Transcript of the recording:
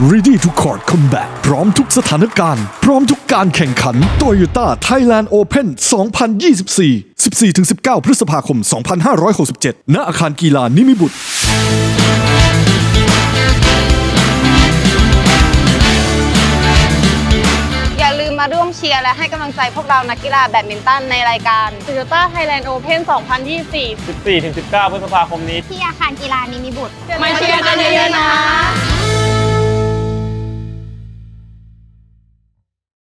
Ready to Court Combat พร้อมทุกสถานการณ์ พร้อมทุกการแข่งขัน Toyota Thailand Open 2024 14-19 พฤษภาคม 2567 ณ อาคารกีฬานิมิบุตรอย่าลืมมาร่วมเชียร์และให้กำลังใจพวกเรานักกีฬาแบดมินตันในรายการ Toyota Thailand Open 2024 14-19 พฤษภาคมนี้ ที่อาคารกีฬานิมิบุตร มาเชียร์นะ